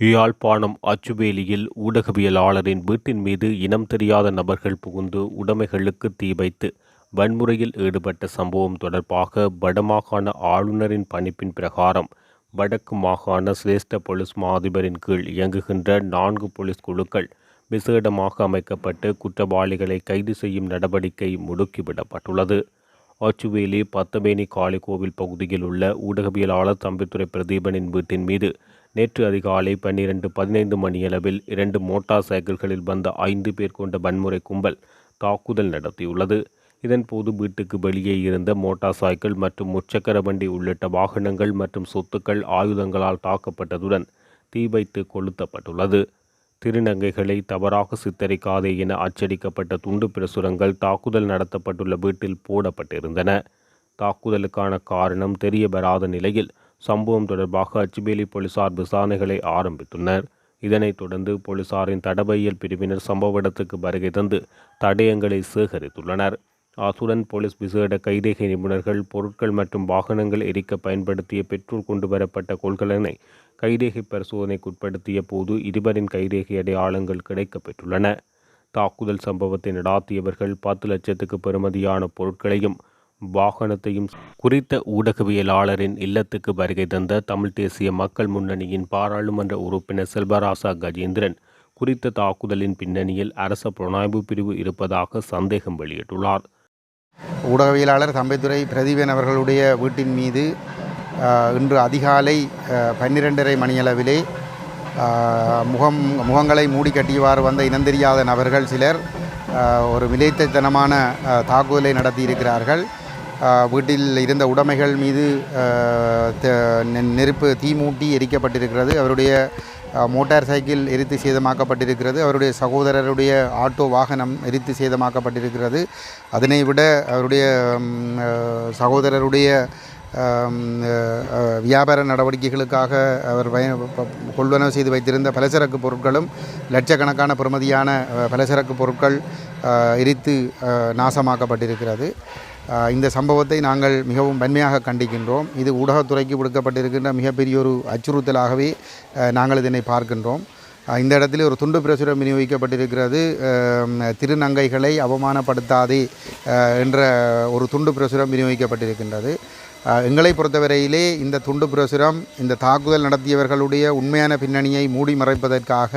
யாழ்ப்பாணம் அச்சுவேலியில் ஊடகவியலாளரின் வீட்டின் மீது இனம் தெரியாத நபர்கள் புகுந்து உடைமைகளுக்கு தீ வைத்து வன்முறையில் ஈடுபட்ட சம்பவம் தொடர்பாக வடமாகாண ஆளுநரின் பணிப்பின் பிரகாரம் வடக்கு மாகாண சிரேஷ்ட பொலிஸ் மாதிபரின் கீழ் இயங்குகின்ற நான்கு பொலிஸ் குழுக்கள் விசேடமாக அமைக்கப்பட்டு குற்றவாளிகளை கைது செய்யும் நடவடிக்கை முடுக்கிவிடப்பட்டுள்ளது. ஆச்சுவேலி பத்தமேனி காளிகோவில் பகுதியில் உள்ள ஊடகவியலாளர் தம்பித்துறை பிரதீபனின் வீட்டின் மீது நேற்று அதிகாலை பன்னிரண்டு பதினைந்து மணியளவில் இரண்டு மோட்டார் சைக்கிள்களில் வந்த ஐந்து பேர் கொண்ட வன்முறை கும்பல் தாக்குதல் நடத்தியுள்ளது. இதன்போது வீட்டுக்கு வெளியே இருந்த மோட்டார் சைக்கிள் மற்றும் முச்சக்கர வண்டி உள்ளிட்ட வாகனங்கள் மற்றும் சொத்துக்கள் ஆயுதங்களால் தாக்கப்பட்டதுடன் தீ வைத்து கொளுத்தப்பட்டுள்ளது. திருநங்கைகளை தவறாக சித்தரிக்காதே என அச்சடிக்கப்பட்ட துண்டு பிரசுரங்கள் தாக்குதல் நடத்தப்பட்டுள்ள வீட்டில் போடப்பட்டிருந்தன. தாக்குதலுக்கான காரணம் தெரிய வராத நிலையில் சம்பவம் தொடர்பாக அச்சுவேலி போலீசார் விசாரணைகளை ஆரம்பித்துள்ளனர். இதனைத் தொடர்ந்து போலீசாரின் தடபையல் பிரிவினர் சம்பவ இடத்துக்கு வருகை தந்து தடயங்களை சேகரித்துள்ளனர். அத்துடன் போலீஸ் விசேட கைரேகை நிபுணர்கள் பொருட்கள் மற்றும் வாகனங்கள் எரிக்க பயன்படுத்திய பெட்ரோல் கொண்டு வரப்பட்ட கொள்கலனை கைரேகை பரிசோதனைக்குட்படுத்திய போது இருவரின் கைரேகை அடையாளங்கள் கிடைக்கப்பெற்றுள்ளன. தாக்குதல் சம்பவத்தை நடாத்தியவர்கள் பத்து லட்சத்துக்கு பெறுமதியான பொருட்களையும் வாகனத்தையும் குறித்த ஊடகவியலாளரின் இல்லத்துக்கு வருகை தந்த தமிழ் தேசிய மக்கள் முன்னணியின் பாராளுமன்ற உறுப்பினர் செல்வராசா கஜேந்திரன் குறித்த தாக்குதலின் பின்னணியில் அரச புலனாய்வு பிரிவு இருப்பதாக சந்தேகம் வெளியிட்டுள்ளார். ஊடகவியலாளர் தம்பைத்துறை பிரதீபன் அவர்களுடைய வீட்டின் மீது இன்று அதிகாலை பன்னிரெண்டரை மணியளவிலே முகம் முகங்களை மூடி கட்டியவாறு வந்த இனந்தெரியாத நபர்கள் சிலர் ஒரு விலைத்தனமான தாக்குதலை நடத்தியிருக்கிறார்கள். வீட்டில் இருந்த உடைமைகள் மீது நெருப்பு தீ மூட்டி எரிக்கப்பட்டிருக்கிறது. அவருடைய மோட்டார் சைக்கிள் எரித்து சேதமாக்கப்பட்டிருக்கிறது. அவருடைய சகோதரருடைய ஆட்டோ வாகனம் எரித்து சேதமாக்கப்பட்டிருக்கிறது. அதனை விட அவருடைய சகோதரருடைய வியாபார நடவடிக்கைகளுக்காக அவர் பய கொள்வனவு செய்து வைத்திருந்த பலசரக்கு பொருட்களும் லட்சக்கணக்கான பெறுமதியான பலசரக்கு பொருட்கள் எரித்து நாசமாக்கப்பட்டிருக்கிறது. இந்த சம்பவத்தை நாங்கள் மிகவும் வன்மையாக கண்டிக்கின்றோம். இது ஊடகத்துறைக்கு விடுக்கப்பட்டிருக்கின்ற மிகப்பெரிய ஒரு அச்சுறுத்தலாகவே நாங்கள் இதனை பார்க்கின்றோம். இந்த இடத்திலே ஒரு துண்டு பிரசுரம் விநியோகிக்கப்பட்டிருக்கிறது. திருநங்கைகளை அவமானப்படுத்தாதே என்ற ஒரு துண்டு பிரசுரம் விநியோகிக்கப்பட்டிருக்கின்றது. எங்களை பொறுத்தவரையிலே இந்த துண்டு பிரசுரம் இந்த தாக்குதல் நடத்தியவர்களுடைய உண்மையான பின்னணியை மூடி மறைப்பதற்காக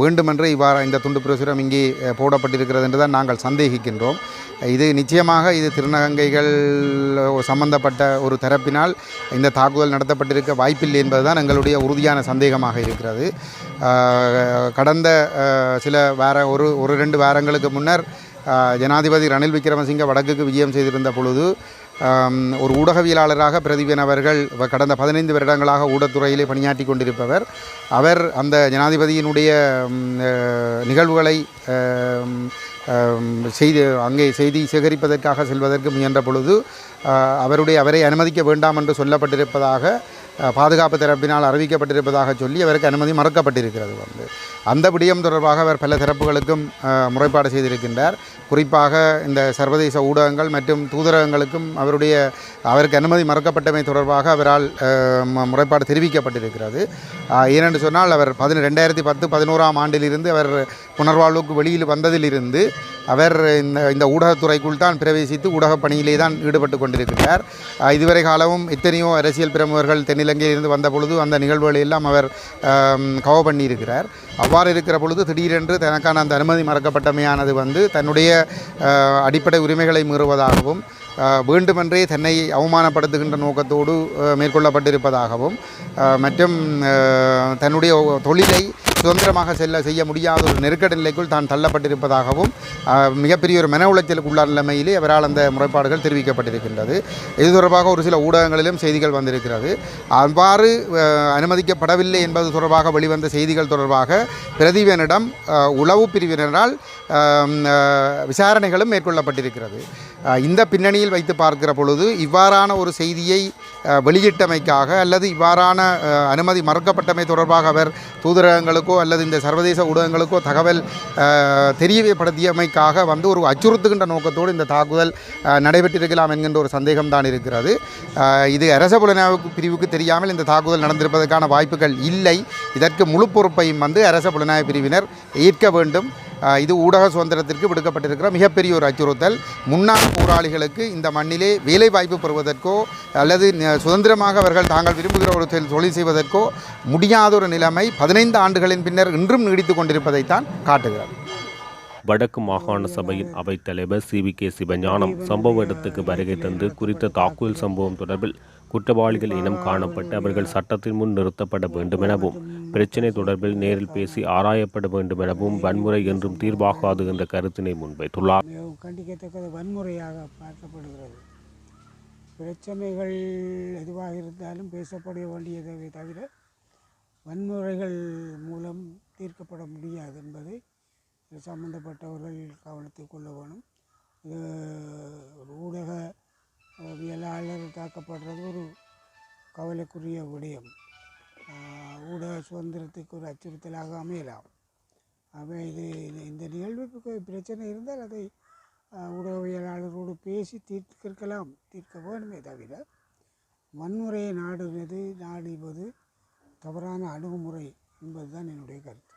வேண்டுமென்று இவ்வாறு இந்த துண்டு பிரசுரம் இங்கே போடப்பட்டிருக்கிறது என்று தான் நாங்கள் சந்தேகிக்கின்றோம். இது நிச்சயமாக இது திருநங்கைகள் சம்பந்தப்பட்ட ஒரு தரப்பினால் இந்த தாக்குதல் நடத்தப்பட்டிருக்க வாய்ப்பில்லை என்பதுதான் எங்களுடைய உறுதியான சந்தேகமாக இருக்கிறது. கடந்த சில வார ஒரு ஒரு ரெண்டு வாரங்களுக்கு முன்னர் ஜனாதிபதி ரணில் விக்ரமசிங்க வடக்குக்கு விஜயம் செய்திருந்த பொழுது ஒரு ஊடகவியலாளராக பிரதீபன் அவர்கள் கடந்த பதினைந்து வருடங்களாக ஊடகத்துறையிலே பணியாற்றி கொண்டிருப்பவர். அவர் அந்த ஜனாதிபதியினுடைய நிகழ்வுகளை செய்து அங்கே செய்தி சேகரிப்பதற்காக செல்வதற்கு முயன்ற பொழுது அவருடைய அவரை அனுமதிக்க வேண்டாம் என்று சொல்லப்பட்டிருப்பதாக பாதுகாப்பு தரப்பினால் அறிவிக்கப்பட்டிருப்பதாக சொல்லி அவருக்கு அனுமதி மறுக்கப்பட்டிருக்கிறது வந்து. அந்த விடயம் தொடர்பாக அவர் பல தரப்புகளுக்கும் முறைப்பாடு செய்திருக்கின்றார். குறிப்பாக இந்த சர்வதேச ஊடகங்கள் மற்றும் தூதரகங்களுக்கும் அவருடைய அவருக்கு அனுமதி மறுக்கப்பட்டமை தொடர்பாக அவரால் முறைப்பாடு தெரிவிக்கப்பட்டிருக்கிறது. ஏனென்று சொன்னால் அவர் பதின ரெண்டாயிரத்தி பத்து பதினோராம் ஆண்டிலிருந்து அவர் புனர்வாழ்வுக்கு வெளியில் வந்ததிலிருந்து அவர் இந்த இந்த ஊடகத்துறைக்குள் தான் பிரவேசித்து ஊடகப் பணியிலே தான் ஈடுபட்டு கொண்டிருக்கிறார். இதுவரை காலமும் எத்தனையோ அரசியல் பிரமுகர்கள் தென்னிலங்கையிலிருந்து வந்த பொழுது அந்த நிகழ்வுகளை எல்லாம் அவர் கவ கவர் பண்ணியிருக்கிறார். அவ்வாறு இருக்கிற பொழுது திடீரென்று தனக்கான அந்த அனுமதி மறக்கப்பட்டமையானது வந்து தன்னுடைய அடிப்படை உரிமைகளை மீறுவதாகவும் வேண்டுமென்றே தன்னை அவமானப்படுத்துகின்ற நோக்கத்தோடு மேற்கொள்ளப்பட்டிருப்பதாகவும் மற்றும் தன்னுடைய தொழிலை சுதந்திரமாக செல்ல செய்ய முடியாத ஒரு நெருக்கடி நிலைக்குள் தான் தள்ளப்பட்டிருப்பதாகவும் மிகப்பெரிய ஒரு மன உளைச்சலுக்கு உள்ள நிலைமையிலே அவரால் அந்த முறைப்பாடுகள் தெரிவிக்கப்பட்டிருக்கின்றது. இது தொடர்பாக ஒரு சில ஊடகங்களிலும் செய்திகள் வந்திருக்கிறது. அவ்வாறு அனுமதிக்கப்படவில்லை என்பது தொடர்பாக வெளிவந்த செய்திகள் தொடர்பாக பிரதீபனிடம் உளவு பிரிவினரால் விசாரணைகளும் மேற்கொள்ளப்பட்டிருக்கிறது. இந்த பின்னணியில் வைத்து பார்க்கிற பொழுது இவ்வாறான ஒரு செய்தியை வெளியிட்டமைக்காக அல்லது இவ்வாறான அனுமதி மறுக்கப்பட்டமை தொடர்பாக அவர் தூதரகங்களுக்கோ அல்லது இந்த சர்வதேச ஊடகங்களுக்கோ தகவல் தெரியப்படுத்தியமைக்காக வந்து ஒரு அச்சுறுத்துகின்ற நோக்கத்தோடு இந்த தாக்குதல் நடைபெற்றிருக்கலாம் என்கின்ற ஒரு சந்தேகம் தான் இருக்கிறது இது அரச புலனாய்வு பிரிவுக்கு தெரியாமல் இந்த தாக்குதல் நடந்திருப்பதற்கான வாய்ப்புகள் இல்லை. இதற்கு முழு பொறுப்பையும் வந்து அரச புலனாய்வு பிரிவினர் ஏற்க வேண்டும். இது ஊடக சுதந்திரத்திற்கு விடுக்கப்பட்டிருக்கிற மிகப்பெரிய ஒரு அச்சுறுத்தல். முன்னாள் போராளிகளுக்கு இந்த மண்ணிலே வேலை வாய்ப்பு பெறுவதற்கோ அல்லது சுதந்திரமாக அவர்கள் தாங்கள் விரும்புகிற ஒரு தொழில் தொழில் செய்வதற்கோ முடியாத ஒரு நிலைமை பதினைந்து ஆண்டுகளின் பின்னர் இன்றும் நீடித்து கொண்டிருப்பதைத்தான் காட்டுகிறது. வடக்கு மாகாண சபையின் அவைத்தலைவர் சி வி கே சிவஞானம் சம்பவ இடத்துக்கு வருகை தந்து குறித்த தாக்குதல் சம்பவம் தொடர்பில் குற்றவாளிகள் இனம் காணப்பட்டு அவர்கள் சட்டத்தின் முன் நிறுத்தப்பட வேண்டும் எனவும் பிரச்சினை தொடர்பில் நேரில் பேசி ஆராயப்பட வேண்டும் எனவும் வன்முறை என்றும் தீர்வாகாது என்ற கருத்தினை முன்வைத்துள்ளார். மிகவும் கண்டிக்கத்தக்கது வன்முறையாக பார்க்கப்படுகிறது. பிரச்சனைகள் எதுவாக இருந்தாலும் பேசப்பட வேண்டியதை தவிர வன்முறைகள் மூலம் தீர்க்கப்பட முடியாது என்பதை சம்பந்தப்பட்டவர்கள் கவனத்தில் கொள்ள வேணும் இது வியலாளர் தாக்கப்படுறது ஒரு கவலைக்குரிய விடயம். ஊடக சுதந்திரத்துக்கு ஒரு அச்சுறுத்தலாக அமையலாம். ஆகவே இது இந்த- இந்த நிகழ்வுக்கு பிரச்சனை இருந்தால் அதை ஊடகவியலாளரோடு பேசி தீர்க்கலாம் தீர்க்க வேண்டுமே தவிர வன்முறையை நாடுவது நாடுவது தவறான அணுகுமுறை என்பதுதான் என்னுடைய கருத்து.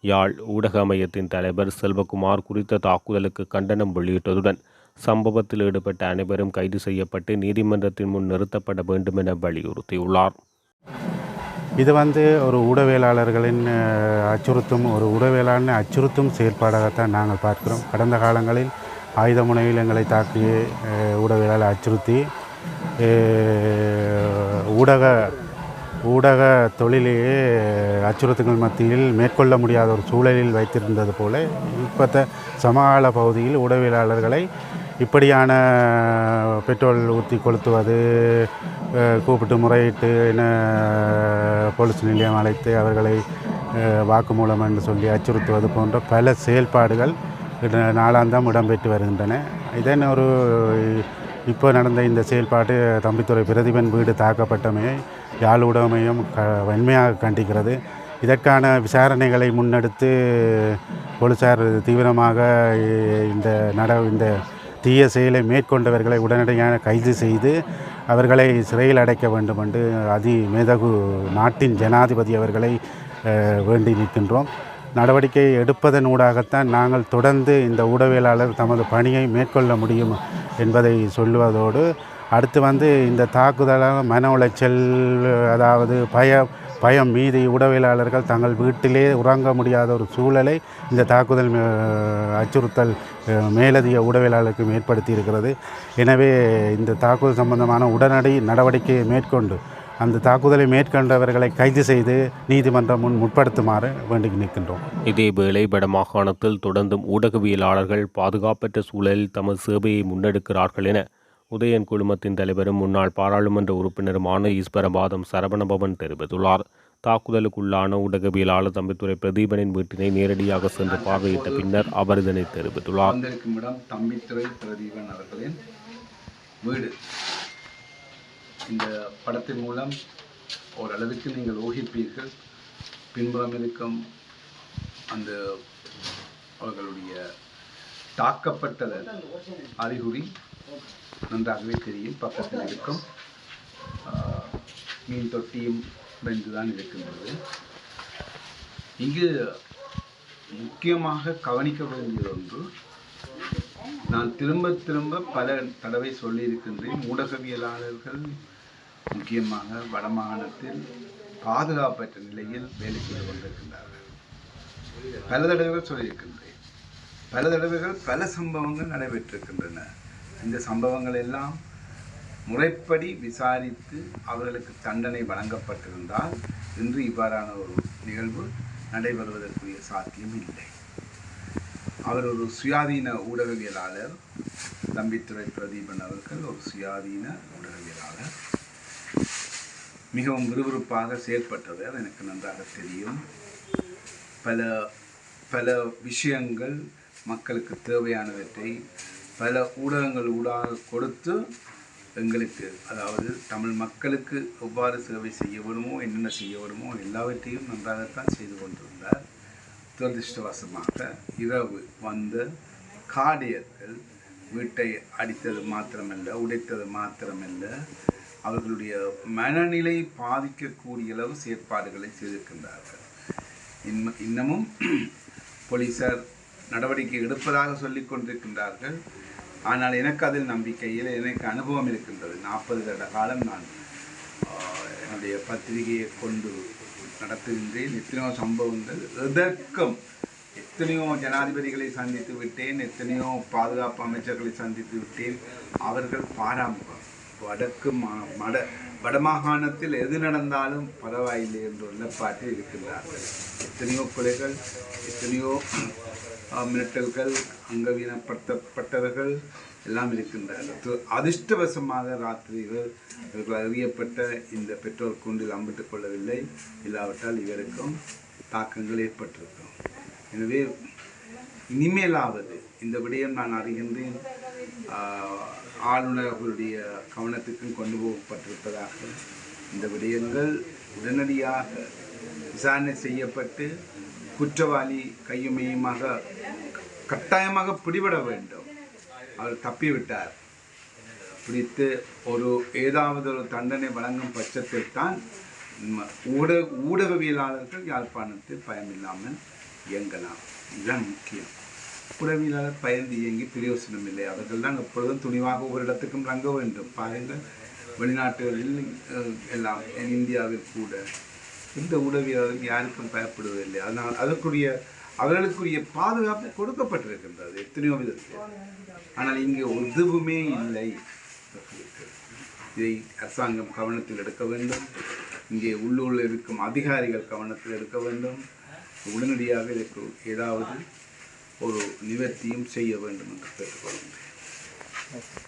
யாழ் ஊடக அமையத்தின் தலைவர் செல்வகுமார் குறித்த தாக்குதலுக்கு கண்டனம் வெளியிட்டதுடன் சம்பவத்தில் ஈடுபட்ட அனைவரும் கைது செய்யப்பட்டு நீதிமன்றத்தின் முன் நிறுத்தப்பட வேண்டும் என வலியுறுத்தியுள்ளார். இது வந்து ஒரு ஊடவியலாளர்களின் அச்சுறுத்தும் ஒரு ஊடகவியலாளனை அச்சுறுத்தும் செயற்பாடாகத்தான் நாங்கள் பார்க்கிறோம். கடந்த காலங்களில் ஆயுத முனையில் எங்களை தாக்கிய அஹ், ஊடகவியலாளர் அச்சுறுத்தி ஊடக ஊடக தொழிலையே அச்சுறுத்தங்கள் மத்தியில் மேற்கொள்ள முடியாத ஒரு சூழலில் வைத்திருந்தது போல இப்பத்த சமகால பகுதியில் ஊடகவியலாளர்களை இப்படியான பெட்ரோல் ஊற்றி கொளுத்துவது கூப்பிட்டு முறையிட்டு என்ன போலீஸ் நிலையம் அழைத்து அவர்களை வாக்குமூலம் என்று சொல்லி அச்சுறுத்துவது போன்ற பல செயல்பாடுகள் இட- நாளாந்தம் இடம்பெற்று வருகின்றன. இதன் ஒரு இப்போ நடந்த இந்த செயல்பாட்டு தம்பித்துறை பிரதிபன் வீடு தாக்கப்பட்டமையை யாழ் ஊடகமையும் க வன்மையாக கண்டிக்கிறது. இதற்கான விசாரணைகளை முன்னெடுத்து போலீசார் தீவிரமாக இந்த நட இந்த தீய செயலை மேற்கொண்டவர்களை உடனடியாக கைது செய்து அவர்களை சிறையில் அடைக்க வேண்டும் என்று அதி மேதகு நாட்டின் ஜனாதிபதி அவர்களை வேண்டி நிற்கின்றோம். நடவடிக்கை எடுப்பதன் ஊடாகத்தான் நாங்கள் தொடர்ந்து இந்த ஊடகவியலாளர் தமது பணியை மேற்கொள்ள முடியும் என்பதை சொல்லுவதோடு அடுத்து வந்து இந்த தாக்குதலால் மன உளைச்சல் அதாவது பய பயம் மீதி உடவியலாளர்கள் தங்கள் வீட்டிலே உறங்க முடியாத ஒரு சூழலை இந்த தாக்குதல் அச்சுறுத்தல் மேலதிக உடவியலாளருக்கு ஏற்படுத்தி இருக்கிறது. எனவே இந்த தாக்குதல் சம்பந்தமான உடனடி நடவடிக்கையை மேற்கொண்டு அந்த தாக்குதலை மேற்கொண்டவர்களை கைது செய்து நீதிமன்றம் முன் முற்படுத்துமாறு வேண்டி நிற்கின்றோம். இதேவேளை வடமாகாணத்தில் தொடர்ந்தும் ஊடகவியலாளர்கள் பாதுகாப்பற்ற சூழலில் தமது சேவையை முன்னெடுக்கிறார்கள் என உதயன் குழுமத்தின் தலைவரும் முன்னாள் பாராளுமன்ற உறுப்பினருமான ஈஸ்வரபாதம் சரவணபவன் தெரிவித்துள்ளார். தாக்குதலுக்குள்ளான ஊடகவியலாளர் தம்பித்துறை பிரதீபனின் வீட்டினை நேரடியாக சென்று பார்வையிட்ட பின்னர் அவர் இதனை தெரிவித்துள்ளார். வீடு. இந்த படத்தின் மூலம் ஓரளவுக்கு நீங்கள் ஊகிப்பீர்கள். பின்புறம் இருக்கும் அந்த அவர்களுடைய தாக்கப்பட்டத அறிகுறி நன்றாகவே தெரியும் பக்கத்தில் இருக்கும். மீன் தொட்டியும் வென்றுதான் இருக்கின்றது. இங்கு முக்கியமாக கவனிக்க வேண்டிய ஒன்று நான் திரும்ப திரும்ப பல தடவை சொல்லியிருக்கின்றேன் ஊடகவியலாளர்கள் முக்கியமாக வடமாகாணத்தில் பாதுகாப்பற்ற நிலையில் வேலை செய்து கொண்டிருக்கின்றார்கள். பல தடவைகள் சொல்லியிருக்கின்றேன். பல தடவைகள் பல சம்பவங்கள் நடைபெற்றிருக்கின்றன. இந்த சம்பவங்கள் எல்லாம் முறைப்படி விசாரித்து அவர்களுக்கு தண்டனை வழங்கப்பட்டிருந்தால் இன்று இவ்வாறான ஒரு நிகழ்வு நடைபெறுவதற்குரிய சாத்தியம் இல்லை. அவர் ஒரு சுயாதீன ஊடகவியலாளர். தம்பித்துறை பிரதீபன் அவர்கள் ஒரு சுயாதீன ஊடகவியலாளர். மிகவும் விறுவிறுப்பாக செயல்பட்டவர் எனக்கு நன்றாக தெரியும். பல பல விஷயங்கள் மக்களுக்கு தேவையானவற்றை பல ஊடகங்கள் ஊடாக கொடுத்து எங்களுக்கு அதாவது தமிழ் மக்களுக்கு எவ்வாறு சேவை செய்ய வேணுமோ என்னென்ன செய்ய வேணுமோ எல்லாவற்றையும் நன்றாகத்தான் செய்து கொண்டிருந்தார். துரதிருஷ்டவசமாக இரவு வந்த காடியர்கள் வீட்டை அடித்தது மாத்திரமல்ல உடைத்தது மாத்திரமல்ல. அவர்களுடைய மனநிலை பாதிக்கக்கூடிய அளவு செயற்பாடுகளை செய்திருக்கின்றார்கள். இன்ன இன்னமும் போலீசார் நடவடிக்கை எடுப்பதாக சொல்லிக் கொண்டிருக்கின்றார்கள். ஆனால் எனக்கு அதில் நம்பிக்கையில் எனக்கு அனுபவம் இருக்கின்றது. நாற்பது வருட காலம் நான் என்னுடைய பத்திரிகையை கொண்டு நடத்துகின்றேன். எத்தனையோ சம்பவங்கள் எதற்கும் எத்தனையோ ஜனாதிபதிகளை சந்தித்து விட்டேன் எத்தனையோ பாதுகாப்பு அமைச்சர்களை சந்தித்து விட்டேன். அவர்கள் பாராமுகம். வடக்கு மா மட வடமாகாணத்தில் எது நடந்தாலும் பரவாயில்லை என்ற நிலப்பாட்டில் இருக்கின்றார்கள் எத்தனையோ கொலைகள் எத்தனையோ மிரட்டல்கள் அங்கவீனப்படுத்தப்பட்டவர்கள் எல்லாம் இருக்கின்றார்கள். அதிர்ஷ்டவசமாக ராத்திரிகள் இவர்கள் அறியப்பட்ட இந்த பெற்றோர் கூண்டில் அம்பிட்டுக் கொள்ளவில்லை. இல்லாவிட்டால் இவருக்கும் தாக்கங்கள் ஏற்பட்டிருக்கும். எனவே இனிமேலாவது இந்த விடயம் நான் அறிகின்றேன். ஆளுநர்களுடைய கவனத்துக்கும் கொண்டு போகப்பட்டிருப்பதாக இந்த விடயங்கள் உடனடியாக விசாரணை செய்யப்பட்டு குற்றவாளி கையுமையுமாக கட்டாயமாக பிடிபட வேண்டும். அவர் தப்பிவிட்டார். பிடித்து ஒரு ஏதாவது ஒரு தண்டனை வழங்கும் பட்சத்தில் தான் ம- ஊடக ஊடகவியலாளர்கள் யாழ்ப்பாணத்தில் பயமில்லாமல் இயங்கலாம். இதுதான் முக்கியம். ஊடகவியலாளர் பயந்து இயங்கி பிரயோசனம் இல்லை. அவர்கள் தான் எப்பொழுதும் துணிவாக ஒவ்வொரு இடத்துக்கும் ரங்க வேண்டும். பாருங்கள் வெளிநாட்டுகளில் எல்லாம் இந்தியாவில் கூட இந்த ஊடகவியலாளர்கள் யாருக்கும் பயப்படுவதில்லை. அதனால் அதற்குரிய அவர்களுக்குரிய பாதுகாப்பு கொடுக்கப்பட்டிருக்கின்றது எத்தனையோ விதத்தில். ஆனால் இங்கே எதுவுமே இல்லை. இதை அரசாங்கம் கவனத்தில் எடுக்க வேண்டும். இங்கே உள்ளூரில் இருக்கும் அதிகாரிகள் கவனத்தில் எடுக்க வேண்டும். உடனடியாக இதற்கு ஏதாவது ஒரு நிவர்த்தியும் செய்ய வேண்டும் என்று கேட்டுக்கொள்கிறேன்